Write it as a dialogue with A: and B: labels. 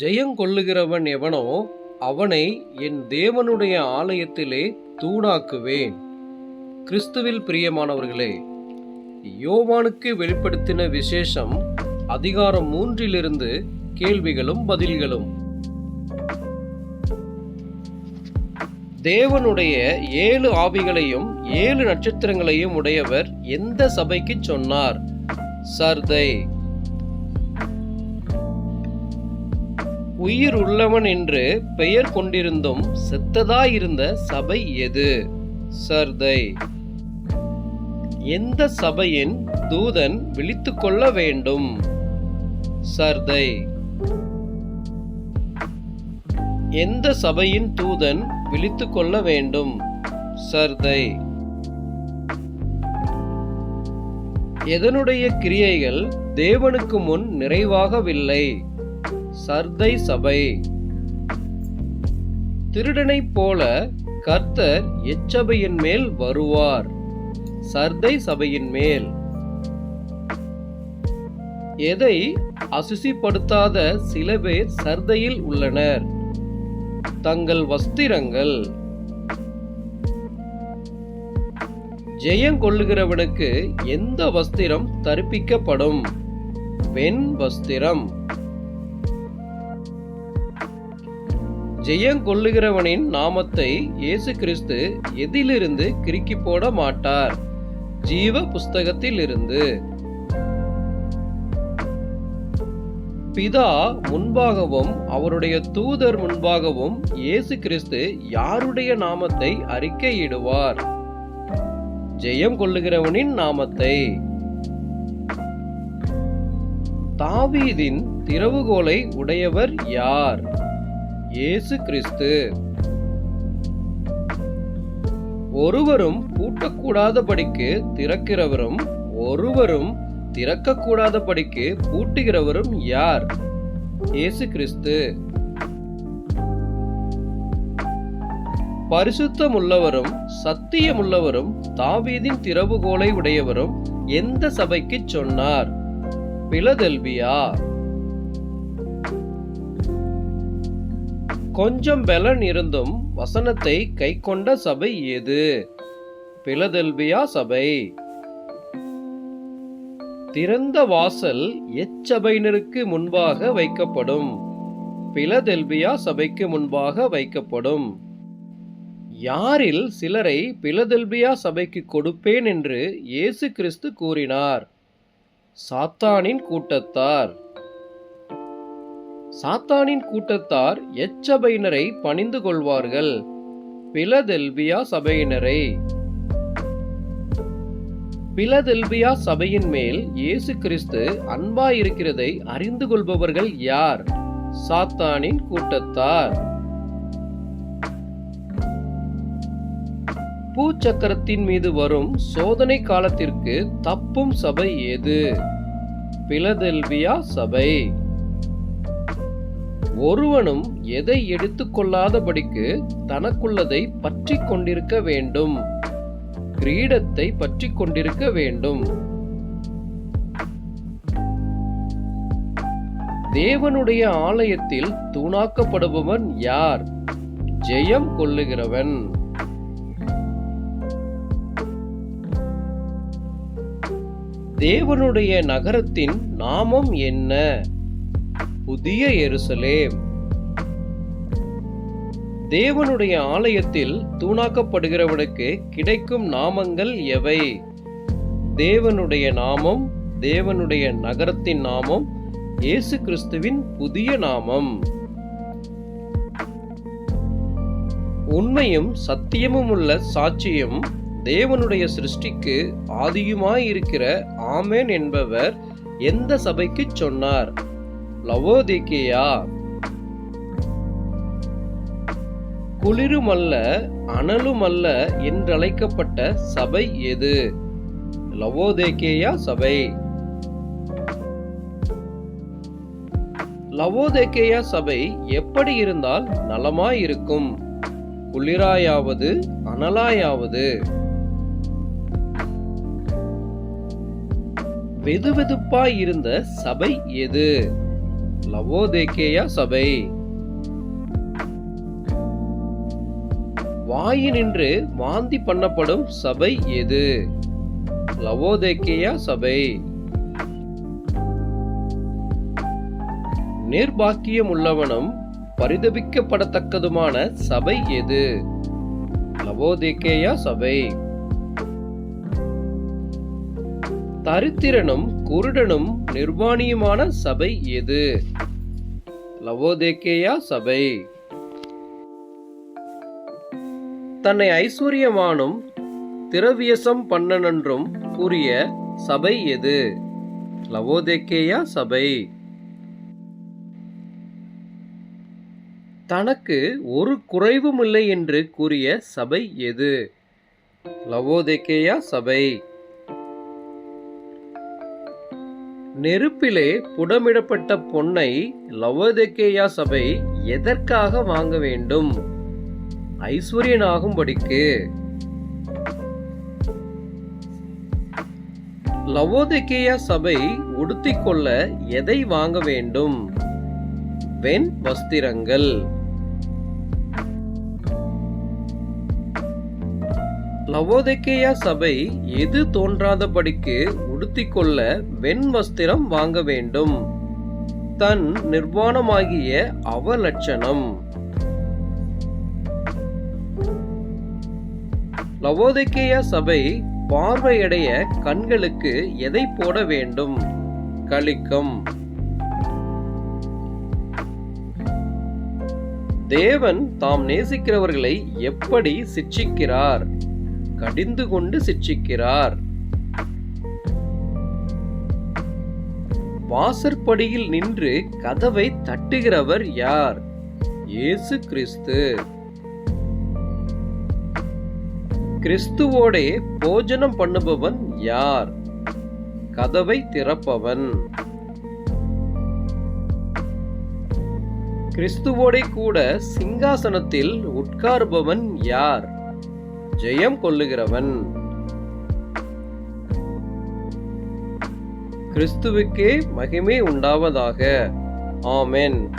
A: ஜெயங்கொள்ளுகிறவன் எவனோ அவனை என் தேவனுடைய ஆலயத்திலே தூணாக்குவேன். கிறிஸ்துவில் பிரியமானவர்களே யோவானுக்கு வெளிப்படுத்தின விசேஷம் அதிகாரம் மூன்றிலிருந்து கேள்விகளும் பதில்களும். தேவனுடைய ஏழு ஆவிகளையும் ஏழு நட்சத்திரங்களையும் உடையவர் எந்த சபைக்கு சொன்னார்? சர்தை. உயிர் உள்ளவன் என்று பெயர் கொண்டிருந்தும் செத்ததாயிருந்த சபை எது? சர்தை. எந்த சபையின் தூதன் விழித்து கொள்ள வேண்டும்? சர்தை. எந்த சபையின் தூதன் விழித்து கொள்ள வேண்டும்? சர்தை. எதனுடைய கிரியைகள் தேவனுக்கு முன் நிறைவாகவில்லை? சர்தை சபை. திருடனைப் போல கர்த்தர் எச்சபையின் மேல் வருவார். சர்தை சபையின் மேல். எதை அசுசிப்படுத்தாத சில பேர் சர்தையில் உள்ளனர். தங்கள் வஸ்திரங்கள். ஜெயங்கொள்ளுகிறவனுக்கு எந்த வஸ்திரம் தரிப்பிக்கப்படும்? வெண் வஸ்திரம். ஜெயங்கொள்ளுகிறவனின் நாமத்தை இயேசு கிறிஸ்து எதிலிருந்து கிறுக்கி போட மாட்டார்? ஜீவ புஸ்தகத்தில் இருந்து பிதா முன்பாகவும் அவருடைய தூதர் முன்பாகவும் இயேசு கிறிஸ்து யாருடைய நாமத்தை அறிக்கையிடுவார்? ஜெயம் கொள்ளுகிறவனின் நாமத்தை. தாவீதின் திறவுகோலை உடையவர் யார்? இயேசு கிறிஸ்து. ஒருவரும் பூட்டக்கூடாதபடிக்கு திறக்கிறவரும் ஒருவரும் திறக்கக்கூடாதபடிக்கு பூட்டுகிறவரும் யார்? இயேசு கிறிஸ்து. பரிசுத்தமுள்ளவரும் சத்தியமுள்ளவரும் தாவீதின் திறவுகோலை உடையவரும் எந்த சபைக்கு சொன்னார்? பிலதெல்பியா. கொஞ்சம் பலன் இருந்தும் வசனத்தை கைக்கொண்ட சபை எது பிலதெல்பியா சபை. திறந்த வாசல் எச்சபையினருக்கு முன்பாக வைக்கப்படும். பிலதெல்பியா சபைக்கு முன்பாக வைக்கப்படும். யாரில் சிலரை பிலதெல்பியா சபைக்கு கொடுப்பேன் என்று இயேசு கிறிஸ்து கூறினார். சாத்தானின் கூட்டத்தார். சாத்தானின் கூட்டத்தார் எச்சபையினரை பணிந்து கொள்வார்கள். பிலதெல்பியா சபையினரை. பிலதெல்பியா சபையின் மேல் இயேசு கிறிஸ்து அன்பாயிருக்கிறதை அறிந்து கொள்பவர்கள் யார்? சாத்தானின் கூட்டத்தார். பூச்சக்கரத்தின் மீது வரும் சோதனை காலத்திற்கு தப்பும் சபை எது பிலதெல்பியா சபை. ஒருவனும் எதை எடுத்துக்கொள்ளாதபடிக்கு தனக்குள்ளதை பற்றி கொண்டிருக்க வேண்டும். கிரீடத்தை பற்றி கொண்டிருக்க வேண்டும். தேவனுடைய ஆலயத்தில் தூணாக்கப்படுபவன் யார்? ஜெயம் கொள்ளுகிறவன். தேவனுடைய நகரத்தின் நாமம் என்ன? புதிய எருசலேம். தேவனுடைய ஆலயத்தில் தூணாக்கப்படுகிறவனுக்கு கிடைக்கும் நாமங்கள் எவை? தேவனுடைய நாமம் தேவனுடைய நகரத்தின் நாமம் இயேசு கிறிஸ்துவின் புதிய நாமம். உண்மையும் சத்தியமும் உள்ள சாட்சியும் தேவனுடைய சிருஷ்டிக்கு ஆதியுமாயிருக்கிற ஆமேன் என்பவர் எந்த சபைக்கு சொன்னார்? லவோதிக்கேயா குளிருமல்ல அனலுமல்ல என்றழைக்கப்பட்ட சபை எது? லவோதேக்கேயா சபை. லவோதேக்கேயா சபை எப்படி இருந்தால் நலமாயிருக்கும். குளிராயாவது அனலாயாவது. வெதுவெதுப்பாய் இருந்த சபை எது? லவோதேக்கேயா சபை வாயினின்று வாந்தி பண்ணப்படும் சபை எது? லவோதேக்கேயா சபை. நிர்பாக்கியம் உள்ளவனும் பரிதபிக்கப்படத்தக்கதுமான சபை எது? லவோதேக்கேயா சபை. தரித்திரனும் குருடனும் நிர்வாணியுமான சபை எது? லவோதேக்கேயா சபை. தன்னை ஐஸ்வர்யமானும் திரவியசம் பண்ணனென்றும் கூறிய சபை எது? லவோதேக்கேயா சபை. தனக்கு ஒரு குறைவும் இல்லை என்று கூறிய சபை எது? லவோதேக்கேயா சபை. நெருப்பிலே புடமிடப்பட்ட பொன்னை லவோதேக்கேயா சபை எதற்காக வாங்க வேண்டும்? ஐஸ்வர்யனாகும்படிக்கு. லவோதேக்கேயா சபை உடுத்திக்கொள்ள எதை வாங்க வேண்டும்? வெண் வஸ்திரங்கள். லவோதேக்கேயா சபை எது தோன்றாதபடிக்கு உடுத்திக்கொள்ள வெண் வஸ்திரம் வாங்க வேண்டும். தன் நிர்வாணமாகிய அவலட்சணம். லவோதேக்கேயா சபை பார்வையடைய கண்களுக்கு எதை போட வேண்டும்? கலிக்கம். தேவன் தாம் நேசிக்கிறவர்களை எப்படி சிட்சிக்கிறார்? கடிந்து கொண்டு சிட்சிக்கிறார். வாசற்படியில் நின்று கதவை தட்டுகிறவர் யார்? இயேசு கிறிஸ்து. கிறிஸ்துவோடே போஜனம் பண்ணுபவன் யார்? கதவை திறப்பவன். கிறிஸ்துவோடே கூட சிங்காசனத்தில் உட்காருபவன் யார்? ஜெயம் கொள்ளுகிறவன். கிறிஸ்துவுக்கே மகிமை உண்டாவதாக. ஆமென்.